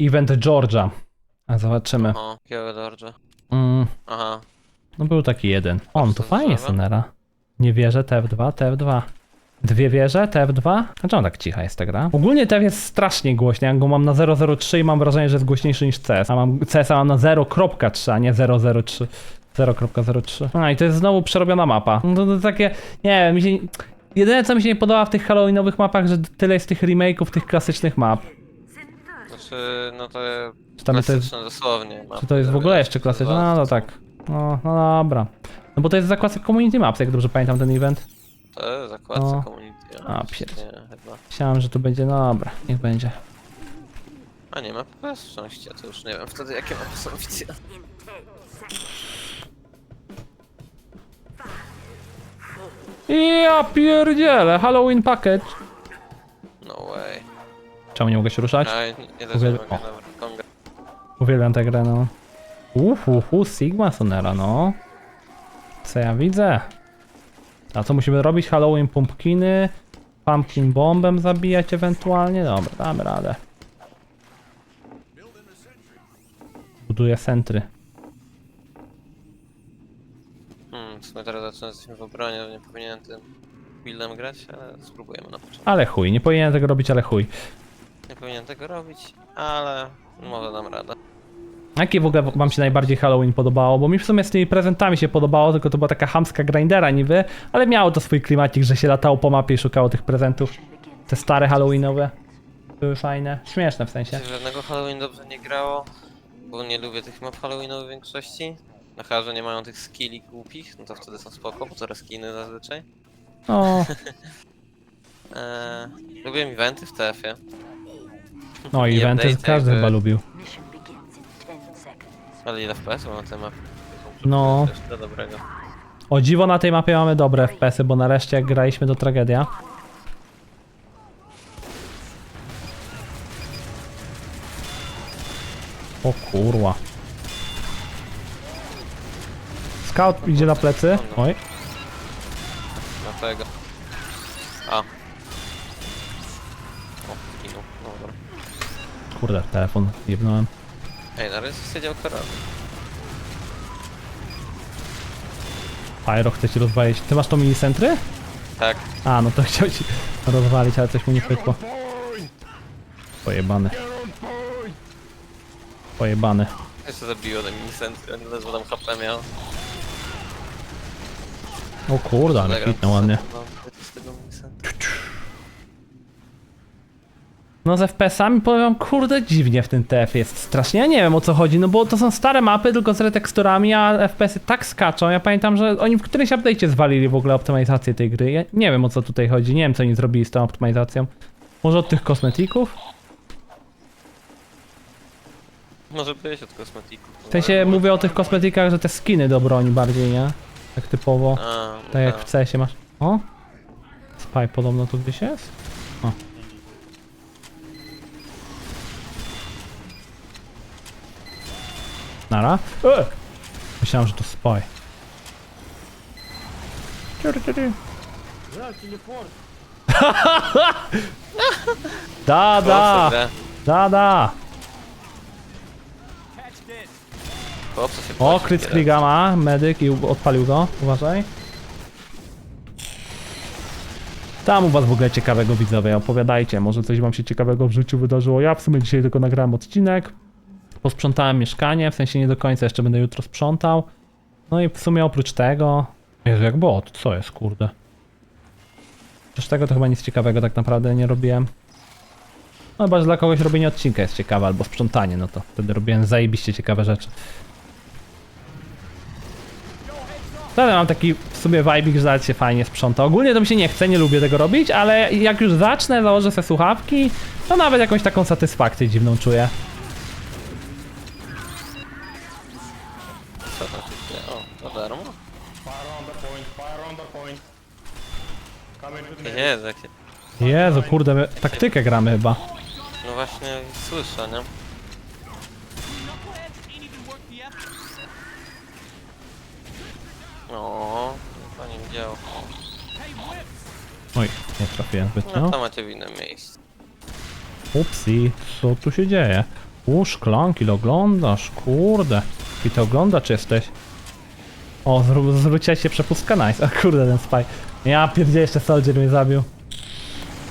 Event Georgia. A zobaczymy. O, jakiego Georgia. Mm, Aha. no był taki jeden. On, to fajnie? Sonera. Nie wierzę, TF2, TF2. Dwie wieże, TF2? A czemu tak cicha jest ta gra? Ogólnie TF jest strasznie głośny, ja go mam na 003 i mam wrażenie, że jest głośniejszy niż CS. A mam CS mam na 0.3, a nie 003. 0.03. A i to jest znowu przerobiona mapa. No to, to takie, nie wiem, mi się... Jedyne co mi się nie podoba w tych halloweenowych mapach, że tyle jest tych remake'ów tych klasycznych map. Znaczy, no to Czy tam jest, klasyczne dosłownie. czy to jest w ogóle jeszcze klasyczne? No, no tak. No, no dobra. No bo to jest zakładek Community Maps, jak dobrze pamiętam ten event. To jest zakładce No. community. A, pierd- chyba. Myślałem, że to będzie, no dobra, niech będzie. A nie ma PS szczęścia, to już nie wiem wtedy jakie mapy są oficjalne. Ja pierdzielę, Halloween package. No. Czemu nie mogę się ruszać? A, nie, nie też Uwiel- nie mogę, dobra. Konga. Uwielbiam tę grę, no. Uhuhu, Sigma Sonera, no. Co ja widzę? A co musimy robić? Halloween pumpkiny, pumpkin bombem zabijać ewentualnie? Dobra, damy radę. Buduję centry. Hmm, w sumie teraz zaczynamy jesteśmy w obronie, to nie powinienem tym buildem grać, ale spróbujemy na początku. Ale chuj, nie powinienem tego robić, ale chuj. Nie powinienem tego robić, ale może dam radę. Jakie w ogóle wam się najbardziej Halloween podobało? Bo mi w sumie z tymi prezentami się podobało, tylko to była taka hamska grindera niby, ale miało to swój klimacik, że się latało po mapie i szukało tych prezentów. Te stare Halloweenowe. Były fajne. Śmieszne w sensie. Żadnego Halloween dobrze nie grało, bo nie lubię tych map Halloweenowych w większości. Na chyba, że nie mają tych skilli głupich, no to wtedy są spoko, bo to reskiny zazwyczaj. O, Eee, lubię eventy w TF-ie. No i eventy update każdy jakby- chyba lubił. Mission begins in 10 seconds. Ale ile FPS ma te mapy? No. Też do dobrego. O dziwo na tej mapie mamy dobre FPS-y, bo nareszcie jak graliśmy to tragedia. O kurwa. Scout idzie na plecy. Oj. Dlatego. A. Kurde, telefon jebnąłem. Ej, na razie siedział korony. Pyro chce ci rozwalić. Ty masz to minicentry? Tak. A, no to chciał ci rozwalić, ale coś mu nie pykło. Pojebany. Pojebany. Jeszcze zabiło te minicentry, on ledwo tam HP miał. O kurde, ale hitnął ładnie. Z tego. No z FPS-ami powiem, kurde, dziwnie w tym TF jest strasznie. Ja nie wiem o co chodzi, no bo to są stare mapy, tylko z reteksturami, a FPS-y tak skaczą. Ja pamiętam, że oni w którymś update'cie zwalili w ogóle optymalizację tej gry. Ja nie wiem o co tutaj chodzi, nie wiem co oni zrobili z tą optymalizacją. Może od tych kosmetików? Może być od kosmetików. W sensie mówię o tych kosmetykach, że te skiny do broni bardziej, nie? Tak typowo. A, Tak jak w CS-ie masz. O? Spy podobno tu gdzieś jest? O. Nara? E! Myślałem, że to spy. Ciu, ciu, ciu. Da, da, Chłopca, da, da. Chłopca się O, kryt. Kriga ma, medyk i u- odpalił go, uważaj. Tam u was w ogóle ciekawego widzowie, opowiadajcie, może coś wam się ciekawego w życiu wydarzyło. Ja w sumie dzisiaj tylko nagrałem odcinek. Posprzątałem mieszkanie, w sensie nie do końca, jeszcze będę jutro sprzątał. No i w sumie oprócz tego... Jezu, jak bot, co jest, kurde. Oprócz tego to chyba nic ciekawego tak naprawdę nie robiłem. No chyba, że dla kogoś robienie odcinka jest ciekawe, albo sprzątanie, no to wtedy robiłem zajebiście ciekawe rzeczy. Ale mam taki w sumie vibe, że nawet się fajnie sprząta. Ogólnie to mi się nie chce, nie lubię tego robić, ale jak już zacznę, założę sobie słuchawki, to nawet jakąś taką satysfakcję dziwną czuję. Co tam się dzieje? O, za darmo? Fire on the point, fire on the point. Come. Jezu, jak się... Jezu, kurde, my taktykę gramy chyba. No właśnie, słyszę, nie? O, to nie widział. Oj, nie trafiłem No zbytnio. to macie w innym miejscu. Upsi, co tu się dzieje? U, szklanki, oglądasz, kurde. I to oglądacz jesteś. O, zwró- zwróciłeś się przepustka, nice. O kurde, ten spy. Ja pierdzielę, jeszcze Soldier mnie zabił.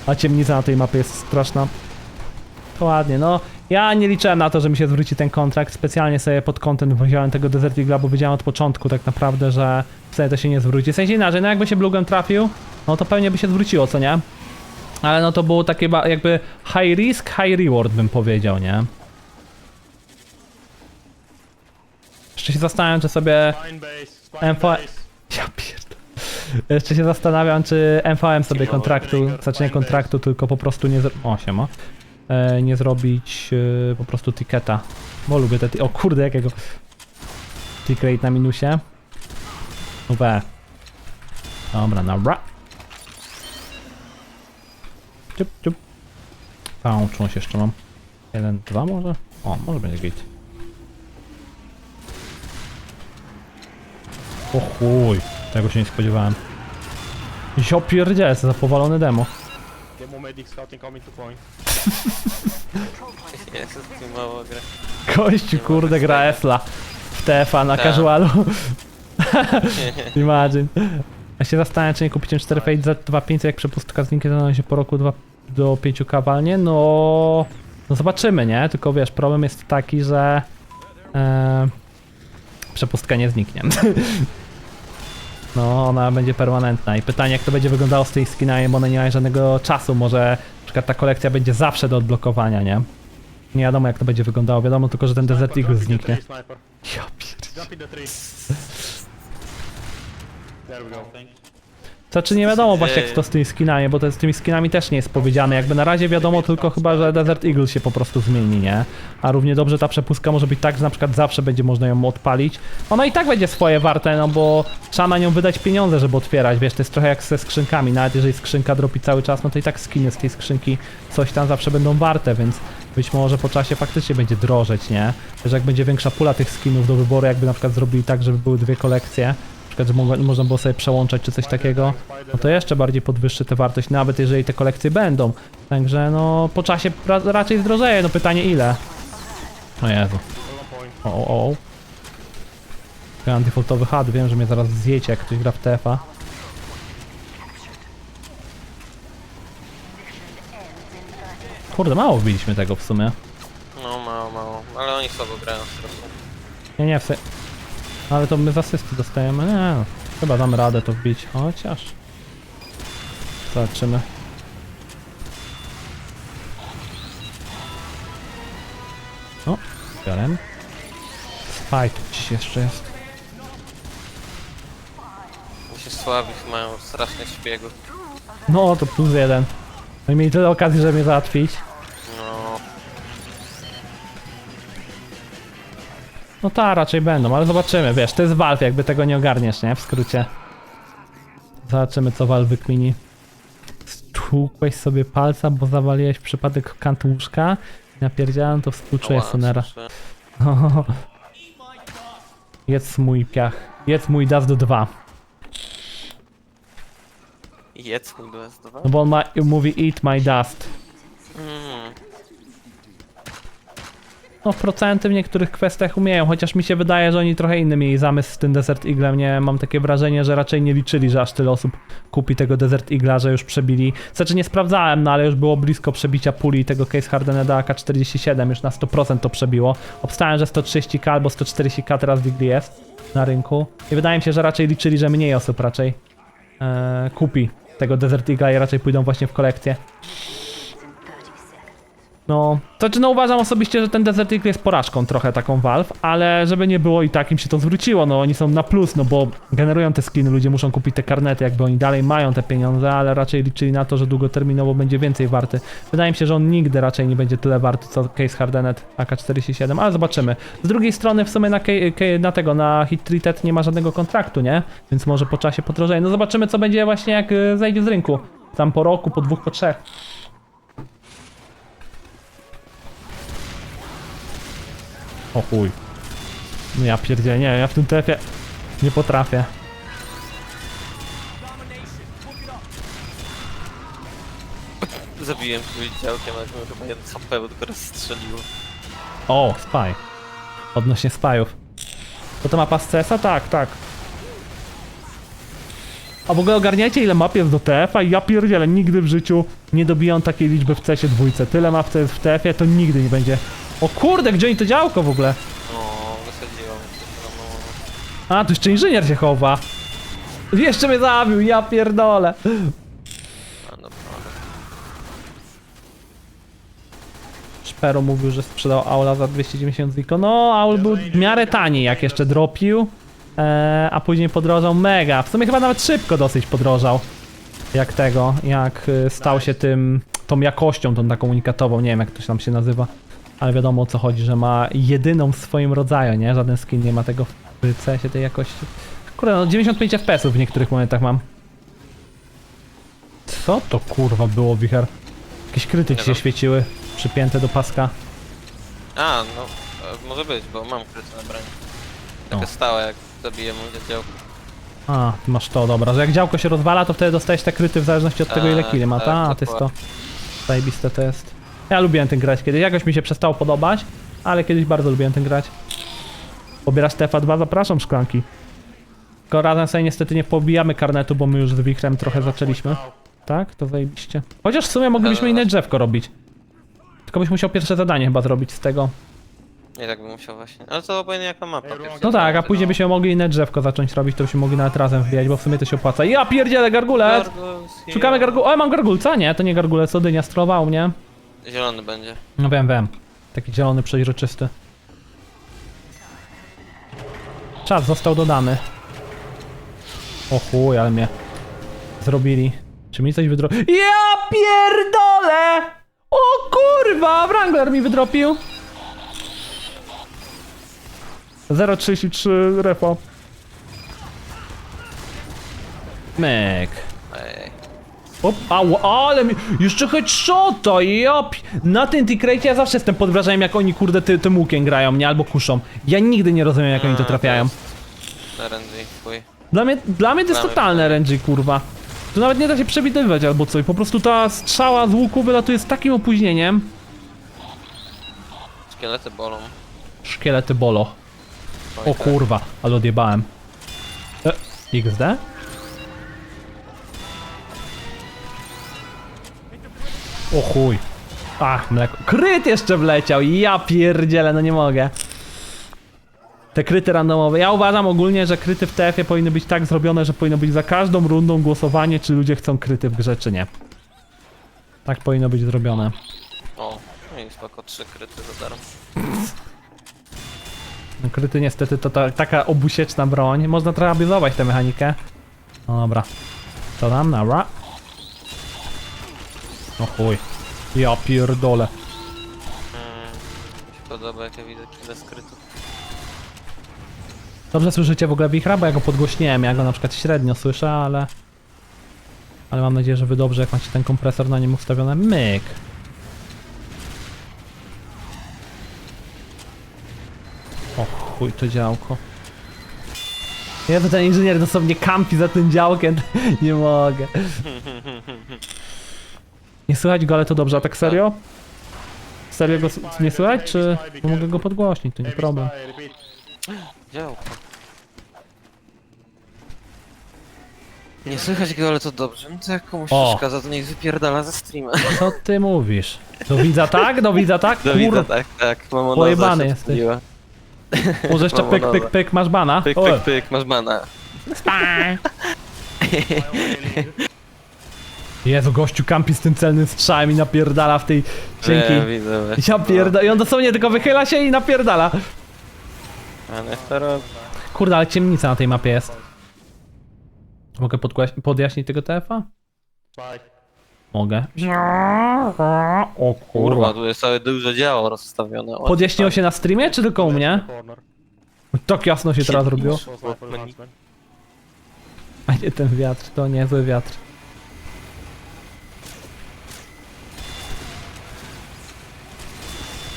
A ciemnica na tej mapie jest straszna. To ładnie, no. Ja nie liczyłem na to, że mi się zwróci ten kontrakt. Specjalnie sobie pod content wziąłem tego Desert Eagle'a, bo wiedziałem od początku tak naprawdę, że wtedy to się nie zwróci. W sensie inaczej, no jakby się Blugem trafił, no to pewnie by się zwróciło, co nie? Ale no to było takie jakby high risk, high reward bym powiedział, nie? Jeszcze się zastanawiam, czy sobie... Spine base, spine M4 base. Ja pierdolę. Jeszcze się zastanawiam, czy MVM sobie kontraktu, znaczy nie kontraktu, tylko po prostu nie. O, siema. E, nie zrobić e, po prostu tiketa. Bo lubię te... O kurde, jakiego... Tick rate na minusie. Uwe. Dobra, dobra. Ciup, ciup. Pałczą się jeszcze mam. Jeden, dwa może? O, może będzie git. O chuj, tego się nie spodziewałem. Ja pierdzielę, co za powalone demo. Demo medic scouting coming to point. Jezus, tu mało gra. Kościół, kurde, gra Esla w TFA na Tak. casualu. Imagine. Ja się zastanawiam, czy nie kupić M4 Fate za 2500, jak przepustka zniknie, to się po roku 2 do 5k walnie. No, no zobaczymy, nie? Tylko wiesz, problem jest taki, że e, przepustka nie zniknie. No, ona będzie permanentna i pytanie jak to będzie wyglądało z tej skinami, bo one nie mają żadnego czasu, może na przykład ta kolekcja będzie zawsze do odblokowania, nie? Nie wiadomo jak to będzie wyglądało, wiadomo tylko, że ten Desert Eagle zniknie. Ja pierd... There we go. Znaczy nie wiadomo właśnie jak to z tymi skinami, bo to z tymi skinami też nie jest powiedziane. Jakby na razie wiadomo tylko chyba, że Desert Eagle się po prostu zmieni, nie? A równie dobrze ta przepustka może być tak, że na przykład zawsze będzie można ją odpalić. Ona i tak będzie swoje warte, no bo trzeba na nią wydać pieniądze, żeby otwierać, wiesz, to jest trochę jak ze skrzynkami. Nawet jeżeli skrzynka dropi cały czas, no to i tak skiny z tej skrzynki coś tam zawsze będą warte, więc być może po czasie faktycznie będzie drożeć, nie? Też jak będzie większa pula tych skinów do wyboru, jakby na przykład zrobili tak, żeby były dwie kolekcje, przykład, że można było sobie przełączać czy coś takiego, no to jeszcze bardziej podwyższy tę wartość, nawet jeżeli te kolekcje będą. Także no, po czasie ra raczej zdrożeje, no pytanie ile? O Jezu. O, o, o. Mam defaultowy had, wiem, że mnie zaraz zjecie, jak ktoś gra w TFA. Kurde, mało wbiliśmy tego w sumie. No mało, mało. Ale oni słabo grają strasznie. Nie, nie, w se... Ale to my z asysty dostajemy, nie no. Chyba damy radę to wbić, chociaż... Zobaczymy. O, biorę. Spike gdzieś jeszcze jest. Się słabych mają strasznie szpiegów. No, to plus jeden. No i mieli tyle okazji, żeby mnie załatwić. No ta, raczej będą, ale zobaczymy, wiesz, to jest Valve, jakby tego nie ogarniesz, nie? W skrócie. Zobaczymy, co Valve wykmini. Stłukłeś sobie palca, bo zawaliłeś przypadek kant łóżka. Napierdziałem, to współczuję ała, Sonera. słyszę. No. Jedz mój piach. Jedz mój Dust 2. Jedz mój DS2. No bo on ma, mówi eat my dust. Mm. No procenty w niektórych kwestiach umieją, chociaż mi się wydaje, że oni trochę inny mieli zamysł z tym Desert Eaglem, nie? Mam takie wrażenie, że raczej nie liczyli, że aż tyle osób kupi tego Desert Eagla, że już przebili. Znaczy nie sprawdzałem, no ale już było blisko przebicia puli tego Case Hardeneda AK-47, już na 100% to przebiło. Obstałem, że 130k albo 140k teraz w Eagle jest na rynku. I wydaje mi się, że raczej liczyli, że mniej osób raczej e, kupi tego Desert Eagla i raczej pójdą właśnie w kolekcję. No, to znaczy no uważam osobiście, że ten Desert Eagle jest porażką trochę taką Valve, ale żeby nie było i tak im się to zwróciło, no oni są na plus, no bo generują te skiny, ludzie muszą kupić te karnety, jakby oni dalej mają te pieniądze, ale raczej liczyli na to, że długoterminowo będzie więcej warty. Wydaje mi się, że on nigdy raczej nie będzie tyle warty co Case Hardenet AK-47, ale zobaczymy. Z drugiej strony w sumie na, K- na tego, na Hit Treated nie ma żadnego kontraktu, nie? Więc może po czasie podrożeje. No zobaczymy co będzie właśnie jak y, zejdzie z rynku. Tam po roku, po dwóch, po trzech. O chuj. No ja pierdzielę, nie, ja w tym trefie nie potrafię. Zabiłem tu działkiem, ale to chyba jeden HP, bo tylko raz strzeliło. O, spy. Odnośnie spyów. To to mapa z CS-a? Tak, tak. A w ogóle ogarniajcie ile map jest do TF-a i ja pierdzielę, nigdy w życiu nie dobijam takiej liczby w CS-ie dwójce. Tyle map co jest w TF-ie to nigdy nie będzie. O kurde, gdzie oni to działko w ogóle? No, wysadziłem. No, A, tu jeszcze inżynier się chowa. Jeszcze mnie zabił, ja pierdolę. Szpero mówił, że sprzedał Aula za 290 ziko. No, Aul był w miarę tani, jak jeszcze dropił. E, a później podrożał mega. W sumie chyba nawet szybko dosyć podrożał. Jak tego, jak y, stał się tym, tą jakością, tą taką unikatową. Nie wiem, jak to się tam się nazywa. Ale wiadomo o co chodzi, że ma jedyną w swoim rodzaju, nie? Żaden skin nie ma tego w CS-ie tej jakości. Kurde, no 95 FPS w niektórych momentach mam. Co to kurwa było, wicher? Jakieś kryty ci Nie się wiem. świeciły, przypięte do paska. A, no, e, może być, bo mam kryty na broń. Taka O. stała, jak zabiję mu działko. A, ty masz to, dobra, że jak działko się rozwala, to wtedy dostajesz te kryty w zależności od tego, ile Tak, ma. tak, Ta, a, to jest to. dokładnie. Zajebiste to jest. Ja lubiłem ten grać kiedyś, jakoś mi się przestało podobać, ale kiedyś bardzo lubiłem ten grać. Pobierasz TFA 2, zapraszam szklanki. Tylko razem sobie niestety nie pobijamy karnetu, bo my już z Wichrem trochę zaczęliśmy. Tak? To zajebiście. Chociaż w sumie moglibyśmy inne drzewko robić. Tylko byś musiał pierwsze zadanie chyba zrobić z tego. Nie tak bym musiał właśnie. Ale to obojętnie jaka mapa. No tak, a później byśmy mogli inne drzewko zacząć robić, to byśmy mogli nawet razem wbijać, bo w sumie to się opłaca. Ja pierdzielę gargulet! Gargoyles, Szukamy gargu... O, mam gargulca? Nie, to nie gargulec, to dynia strowa u mnie. Zielony będzie. No wiem, wiem. Taki zielony, przeźroczysty. Czas został dodany. O chuj, ale mnie zrobili. Czy mi coś wydro... Ja pierdolę! O kurwa, Wrangler mi wydropił. 0,33 repo. Myk. Op, au, ale mi, jeszcze headshota, jop. Na tym T-Crate ja zawsze jestem pod wrażeniem, jak oni kurde ty, tym łukiem grają, nie? Albo kuszą. Ja nigdy nie rozumiem, jak oni to trafiają. RNG, chuj. Dla mnie, dla mnie to jest totalne RNG, kurwa. Tu nawet nie da się przewidywać albo coś, po prostu ta strzała z łuku wylatuje z takim opóźnieniem. Szkielety bolą. Szkielety bolo. Oj, O tak. kurwa, ale odjebałem. E, XD? O chuj. Ach, mleko. Kryt jeszcze wleciał, ja pierdzielę, no nie mogę. Te kryty randomowe. Ja uważam ogólnie, że kryty w TF-ie powinny być tak zrobione, że powinno być za każdą rundą głosowanie, czy ludzie chcą kryty w grze, czy nie. Tak powinno być zrobione. O, no i spoko, trzy kryty za darmo. No, Kryty niestety to ta, taka obusieczna broń. Można trochę abuzować tę mechanikę. No dobra. Co tam? Nara. O chuj. Ja pierdolę. Mi się podoba, jak ja widzę ile skrytów. Dobrze słyszycie w ogóle wichra, bo ja go podgłośniłem. Ja go na przykład średnio słyszę, ale... Ale mam nadzieję, że wy dobrze, jak macie ten kompresor na nim ustawiony. Myk. O chuj, to działko. Jezu, ten inżynier dosłownie kampi za tym działkiem. Nie mogę. Nie słychać go, ale to dobrze. A tak serio? Serio go s- nie słychać, czy... Bo mogę go podgłośnić, to nie problem. Działko. Nie słychać go, ale to dobrze. No to jak komuś O. przeszkadza, to niech wypierdala ze streama. Co ty mówisz? Do widza tak? Do widza tak? Do widza, Kur... tak, tak. Mamonoza Pojebany jesteś. Może jeszcze pyk, pyk, pyk, masz bana? Pyk, O, pyk, pyk, masz mana. Jezu, gościu kampi z tym celnym strzałem i napierdala w tej cienkiej... Nie, widzę. Ja pierdolę, i on dosłownie tylko wychyla się i napierdala. A niech to robi. Kurde, ale ciemnica na tej mapie jest. Mogę podgłaś- podjaśnić tego TF-a? Mogę. O Kurwa, kurwa. tu jest całe duże działo rozstawione. O, Podjaśniło się na streamie, czy tylko u mnie? Tak jasno się teraz robiło. A nie ten wiatr, to niezły wiatr.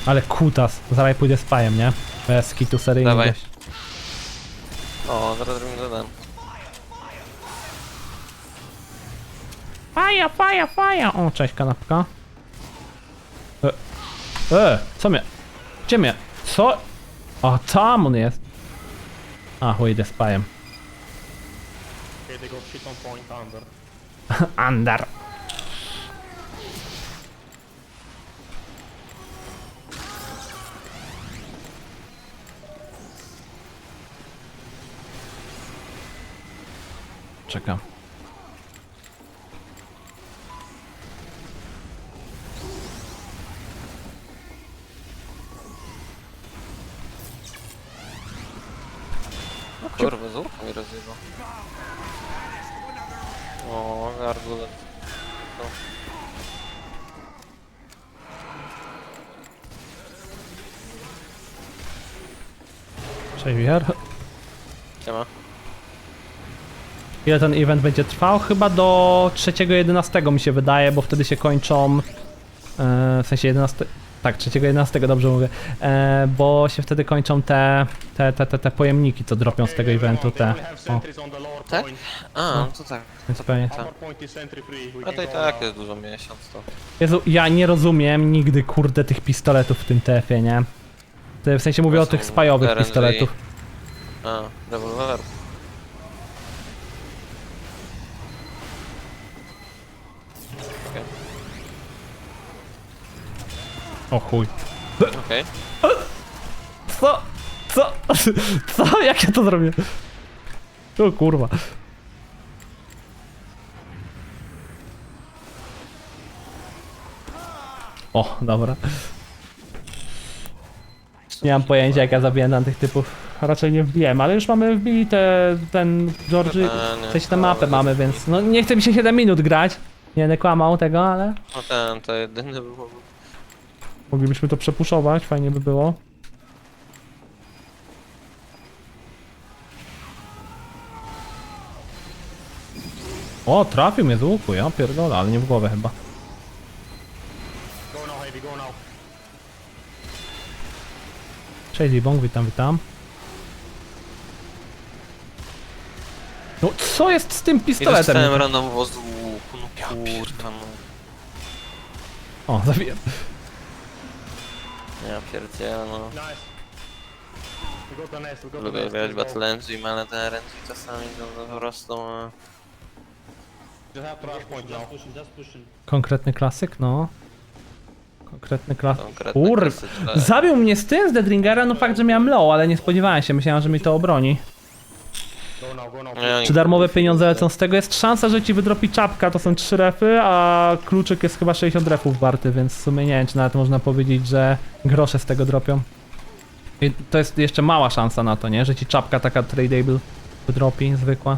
Ale kutas, zaraz pójdę z pajem, nie? Bez kitu seryjnie Dawaj. gość. O, zaraz robimy dodam. Faja, faja, faja! O, cześć kanapka. E, e co mnie? Gdzie mnie? Co? O, tam on jest. A, chuj, idę z pajem. Okay, they go shit on point under. Andar. Czekam. Ile ten event będzie trwał? Chyba do 3.11 mi się wydaje, bo wtedy się kończą. E, w sensie 11. Tak, 3.11 dobrze mówię. E, bo się wtedy kończą te, te, te, te, te pojemniki, co dropią z tego eventu. Te. O, Tak? A, no to tak. więc pewnie. Can to i tak jest dużo miesiąc to. Jezu, ja nie rozumiem nigdy kurde tych pistoletów w tym TF-ie, nie? W sensie mówię o tych spajowych pistoletów. A, rewolwer. O chuj. Okej. Co? Co? Co? Jak ja to zrobię? O kurwa. O, dobra. Nie mam pojęcia jak ja zabiję na tych typów. Raczej nie wbiłem, ale już mamy wbili te, ten Georgie, A, nie, w sensie tę mapę mamy, więc no nie chce mi się 7 minut grać. Nie będę kłamał tego, ale No ten, to jedyny był. Moglibyśmy to przepuszować, fajnie by było. O, trafił mnie z łuku, ja pierdolę, ale nie w głowę chyba. Go now, heavy, go now. Cześć Libong, witam, witam. No co jest z tym I pistoletem? dostałem randomowo z łuku, no kurwa no. O, zabiję. Ja pierdzielę no. Nice. We got the nest, we got the Lubię nest. grać let's go. Battle Engine, ale te RNG czasami no, po prostu... e, Just have to rush point now. Konkretny klasyk, no. Konkretny klasyk. Konkretne klasyczne. Zabił mnie z tym, z Deadringera, no fakt, że miałem low, ale nie spodziewałem się, myślałem, że mi to obroni. Go now, go now. No, ja Czy darmowe pieniądze lecą z tego? Jest szansa, że ci wydropi czapka, to są 3 refy, a kluczyk jest chyba 60 refów warty, więc w sumie nie wiem, czy nawet można powiedzieć, że grosze z tego dropią. I to jest jeszcze mała szansa na to, nie? Że ci czapka taka tradable wydropi, zwykła.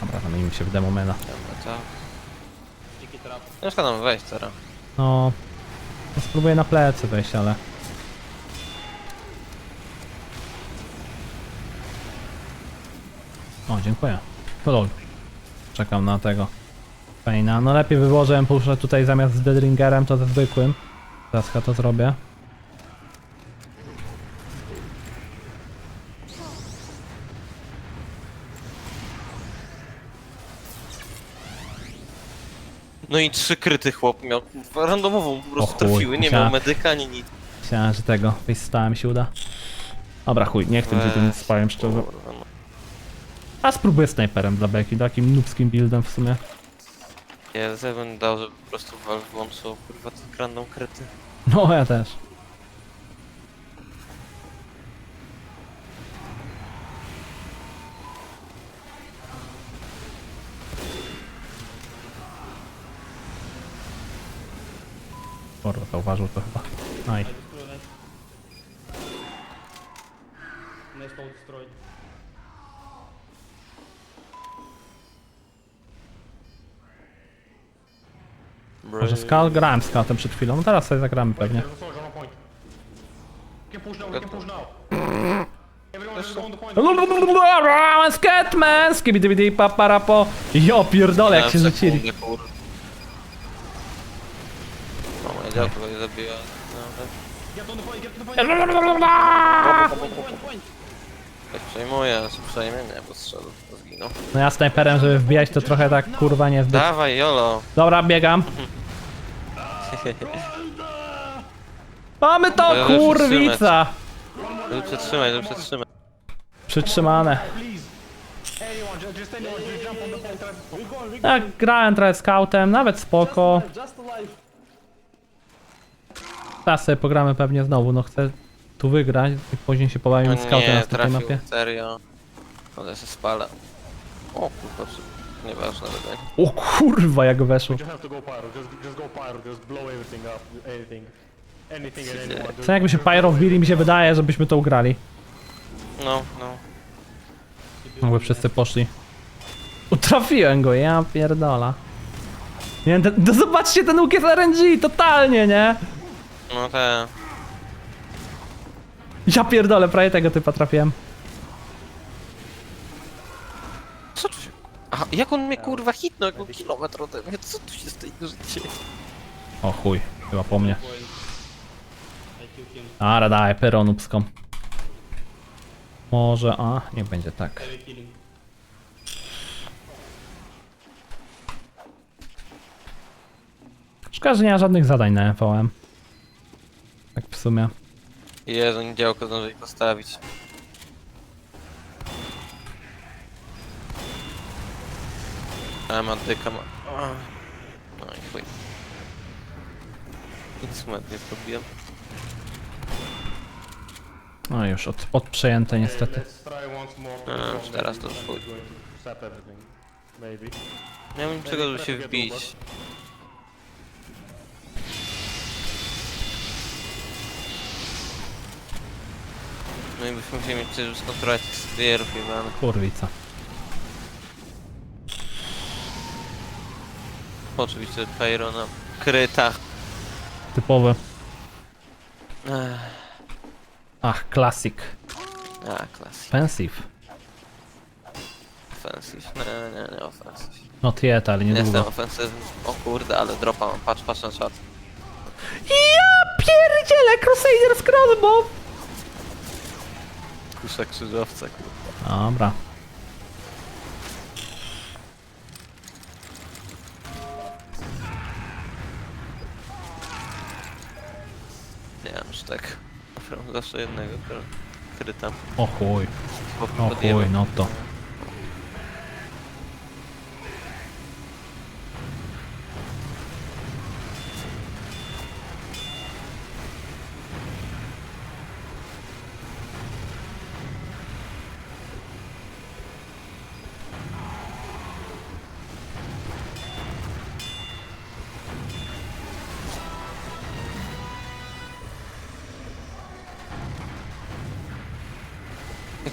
Dobra, zamienimy się w demomena. Dobra, to... Ciężko nam wejść teraz. No spróbuję na plecy wejść, ale... O, dziękuję. Lol. Czekam na tego. Fajna. No lepiej by było, tutaj zamiast z Deadringerem, to ze zwykłym. Teraz to zrobię. No i trzy kryty chłop miał, randomową po prostu chuj, trafiły, nie miał medyka ani nic. Myślałem, że tego stałem się uda. Dobra, chuj, nie chcę się tym Weź, spałem szczerze. kurwa, no. A spróbuję snajperem dla Beki, takim nubskim buildem w sumie. Ja bym dał, żeby po prostu włączył, kurwa, te random kryty. No, ja też. Kurwa, zauważył to chyba. Aj. Może skal? Grałem skaltem przed chwilą, no teraz sobie zagramy pewnie. Skatman! Skibidibidi paparapo. Jo pierdolę jak się rzucili. Go nie zabiła. No, Get on the point, get to the point. Ktoś przejmuje, a się przejmie? Nie, bo strzelił, to zginął. No ja snajperem, żeby wbijać to trochę tak kurwa niezbyt. Dawaj, Jolo! Dobra, biegam. Mamy to, Ale kurwica! Żeby przetrzymać, żeby przetrzymać. Przytrzymane. Please. Anyone, ju- just anyone, just jump on the boat. We're going, we're Tak, grałem trochę scoutem, nawet spoko. Teraz sobie pogramy pewnie znowu, no chcę tu wygrać i później się No pobawimy scoutem na nie, następnej trafił, mapie. serio. Ale się spala. O kurwa, przy- nieważne wydaje. O kurwa, jak weszło. just have to go pyro. Just, just go pyro. Just blow everything up. Anything. Anything and anyone. Just, Co jakby się Pyro wbili, mi się wydaje, żebyśmy to ugrali. No, no. Jakby wszyscy poszli. Utrafiłem go, ja pierdola. Nie, ten, no zobaczcie, ten łuk jest RNG, totalnie, nie? No te. Ja pierdolę, prawie tego typa trafiłem. Co tu się... Aha, jak on mnie kurwa hitnął, jak był kilometr ode mnie, co tu się z tej grze dzieje? O chuj, chyba po mnie. Ara, daj, peronupską. Może, a, niech będzie tak. Szkoda, że nie ma żadnych zadań na FOM. Sumie. Jezu, nie działko zdążyli postawić. A, ma dyka, ma... A. No i chuj. Nic mu nie zrobiłem. No już, od, od przejęte niestety. A, już teraz to już chuj. Nie mam niczego, żeby się wbić. No i byśmy musieli mieć coś skontrolować tych stwierów jebanych. Kurwica. Oczywiście Pyro na krytach. Typowy. Ech, Ach, classic. A, klasy. Offensive. Offensive. Nie, nie, nie offensive. Not yet, ale Nie jestem niedługo. ofensywny. O kurde, ale dropa mam. Patrz, patrz na czat. Ja pierdzielę, Crusader Crossbow! Kusza krzyżowca, kurwa. Dobra. Nie wiem, czy tak. Mam zawsze jednego kry- kryta. O chuj, Bo o podjebał. chuj, no to.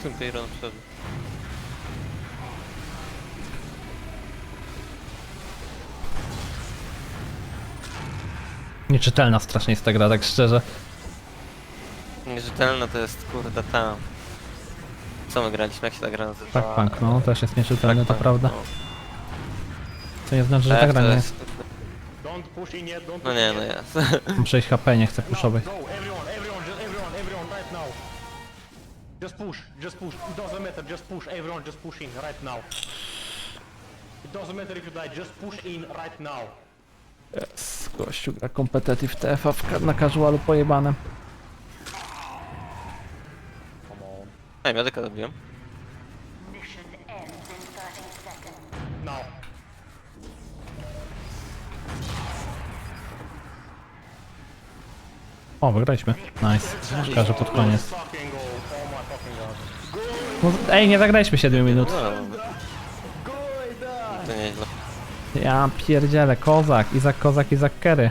Ten Pyron wszedł? Nieczytelna strasznie jest ta gra, tak szczerze. Nierzetelna to jest kurde ta. Co my graliśmy? Jak się ta gra nazywa? Tak, punk, no też jest nieczytelny, to prawda. no. To nie znaczy, że ta Tak, gra to nie jest. jest. Don't push in yet. Don't No push nie, no jest. Muszę iść HP, nie chcę puszować. Go, everyone, Just push, just push. It doesn't matter, just push. Everyone, just push in right now. It doesn't matter if you die, just push in right now. Yes, gościu gra competitive TFA w na casualu pojebane. Come on. Ej, medyka zabiłem. Mission ends in 30 seconds. Now. O, wygraliśmy. Nice. Że pod koniec. Fucking. Oh my fucking god. No, ej, nie zagraliśmy 7 minut. No, to nieźle. Ja pierdzielę, kozak, Izak Kozak, Izak Kery.